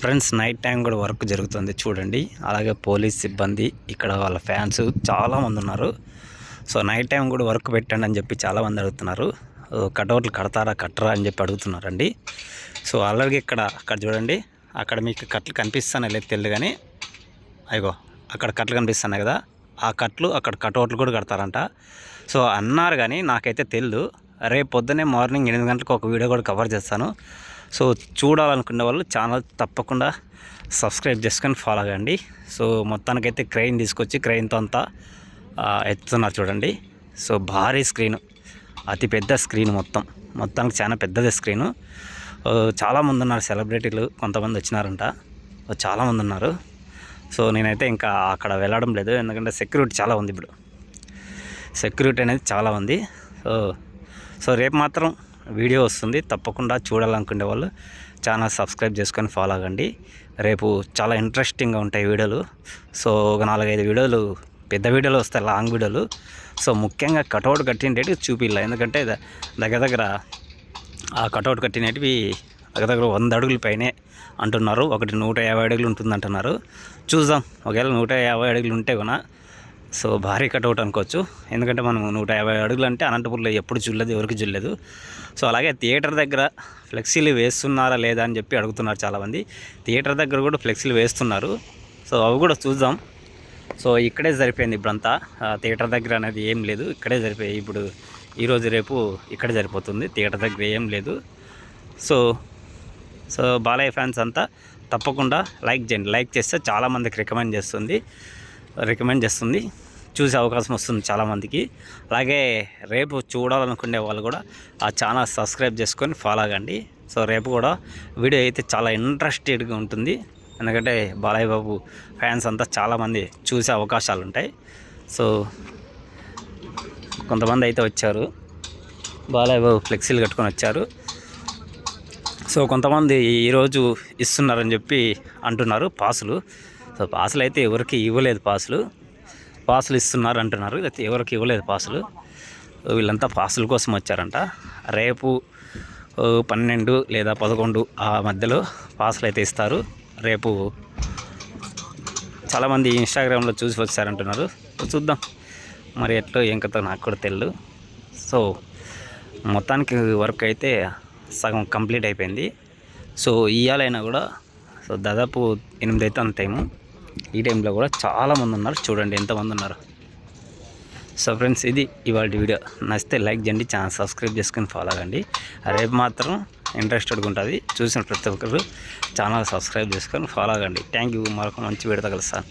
Friends night time కూడా work జరుగుతుంది. చూడండి. అలాగే పోలీస్ సిబ్బంది ఇక్కడ వాళ్ళ ఫ్యాన్స్ చాలా మంది ఉన్నారు. సో నైట్ టైం కూడా వర్క్ పెట్టండి అని చెప్పి చాలా మంది అడుగుతున్నారు. కటౌట్లు కడతారా కట్టరా అని చెప్పి అడుగుతున్నారండి. సో అలాగే ఇక్కడ అక్కడ చూడండి. అక్కడ మీకు కట్లు కనిపిస్తానే లేదు తెలియదు కానీ. అయ్యో అక్కడ కట్లు కనిపిస్తున్నాయి కదా. ఆ కట్లు అక్కడ కటౌట్లు కూడా కడతారంట. సో అన్నారు కానీ నాకైతే తెలియదు రేపు పొద్దునే మార్నింగ్ ఎనిమిది గంటలకు ఒక వీడియో కూడా కవర్ చేస్తాను. సో చూడాలనుకునే వాళ్ళు ఛానల్ తప్పకుండా సబ్స్క్రైబ్ చేసుకొని ఫాలో అవ్వండి సో మొత్తానికైతే క్రెయిన్ తీసుకొచ్చి క్రెయిన్తో అంతా ఎత్తున్నారు ఎత్తుతున్నారు చూడండి. సో భారీ స్క్రీన్ అతి పెద్ద స్క్రీన్ మొత్తం. మొత్తానికి చాలా పెద్దది స్క్రీను చాలామంది ఉన్నారు సెలబ్రిటీలు కొంతమంది వచ్చినారంట. చాలామంది ఉన్నారు. సో నేనైతే ఇంకా అక్కడ వెళ్ళడం లేదు ఎందుకంటే సెక్యూరిటీ చాలా ఉంది ఇప్పుడు. సెక్యూరిటీ అనేది చాలా ఉంది. సో సో రేపు మాత్రం వీడియో వస్తుంది. తప్పకుండా చూడాలనుకునే వాళ్ళు ఛానల్ సబ్స్క్రైబ్ చేసుకొని ఫాలో అవ్వండి. రేపు చాలా ఇంట్రెస్టింగ్గా ఉంటాయి వీడియోలు. సో ఒక నాలుగైదు వీడియోలు పెద్ద వీడియోలు వస్తాయి లాంగ్ వీడియోలు. సో ముఖ్యంగా కటౌట్ కట్టినవి చూపిల్ల. ఎందుకంటే దగ్గర దగ్గర ఆ కటౌట్ కట్టినవి దగ్గర దగ్గర వంద అడుగుల పైనే అంటున్నారు. ఒకటి నూట యాభై అడుగులు ఉంటుంది అంటున్నారు చూద్దాం. ఒకవేళ నూట యాభై అడుగులు ఉంటే కూడా సో భారీ కటౌట్ అనుకోవచ్చు. ఎందుకంటే మనం నూట యాభై అడుగులు అంటే అనంతపురంలో ఎప్పుడు చూడలేదు ఎవరికి చూడలేదు సో అలాగే థియేటర్ దగ్గర ఫ్లెక్సీలు వేస్తున్నారా లేదా అని చెప్పి అడుగుతున్నారు చాలామంది. థియేటర్ దగ్గర కూడా ఫ్లెక్సీలు వేస్తున్నారు. సో అవి కూడా చూద్దాం. సో ఇక్కడే సరిపోయింది ఇప్పుడంతా. థియేటర్ దగ్గర అనేది ఏం లేదు. ఇక్కడే సరిపోయి ఇప్పుడు ఈరోజు రేపు ఇక్కడే సరిపోతుంది. థియేటర్ దగ్గర ఏం లేదు. సో సో బాలయ్య ఫ్యాన్స్ అంతా తప్పకుండా లైక్ చేయండి. లైక్ చేస్తే చాలామందికి రికమెండ్ చేస్తుంది. రికమెండ్ చేస్తుంది. చూసే అవకాశం వస్తుంది చాలామందికి. అలాగే రేపు చూడాలనుకునే వాళ్ళు కూడా ఆ ఛానల్ సబ్స్క్రైబ్ చేసుకొని ఫాలో అవ్వండి. సో రేపు కూడా వీడియో అయితే చాలా ఇంట్రెస్టెడ్గా ఉంటుంది. ఎందుకంటే బాలయ్య బాబు ఫ్యాన్స్ అంతా చాలామంది చూసే అవకాశాలు ఉంటాయి. సో కొంతమంది అయితే వచ్చారు. బాలయ్య బాబు ఫ్లెక్సీలు కట్టుకొని వచ్చారు. సో కొంతమంది ఈరోజు ఇస్తున్నారని చెప్పి అంటున్నారు పాసులు. సో పాసులు అయితే ఎవరికి ఇవ్వలేదు పాసులు. పాసులు ఇస్తున్నారు అంటున్నారు. అయితే ఎవరికి ఇవ్వలేదు పాసులు. వీళ్ళంతా పాసుల కోసం వచ్చారంట. రేపు పన్నెండు లేదా పదకొండు ఆ మధ్యలో పాసులు అయితే ఇస్తారు. రేపు చాలామంది ఇన్స్టాగ్రామ్లో చూసి వచ్చారంటున్నారు. చూద్దాం. మరి ఎట్లో ఏం కథ నాకు కూడా తెలియదు సో మొత్తానికి వర్క్ అయితే సగం కంప్లీట్ అయిపోయింది. సో ఇయ్యాలైనా కూడా సో దాదాపు ఎనిమిది అయితే అంత టైము. ఈ టైంలో కూడా చాలామంది ఉన్నారు. చూడండి ఎంతమంది ఉన్నారు. సో ఫ్రెండ్స్ ఇది ఇవాళ వీడియో. నచ్చితే లైక్ చేయండి ఛానల్ సబ్స్క్రైబ్ చేసుకొని ఫాలో అవ్వండి రేపు మాత్రం ఇంట్రెస్టెడ్గా ఉంటుంది. చూసిన ప్రతి ఒక్కరు ఛానల్ సబ్స్క్రైబ్ చేసుకొని ఫాలో అవ్వండి థ్యాంక్ యూ మరొక మంచి వీడియో కలుస్తాను.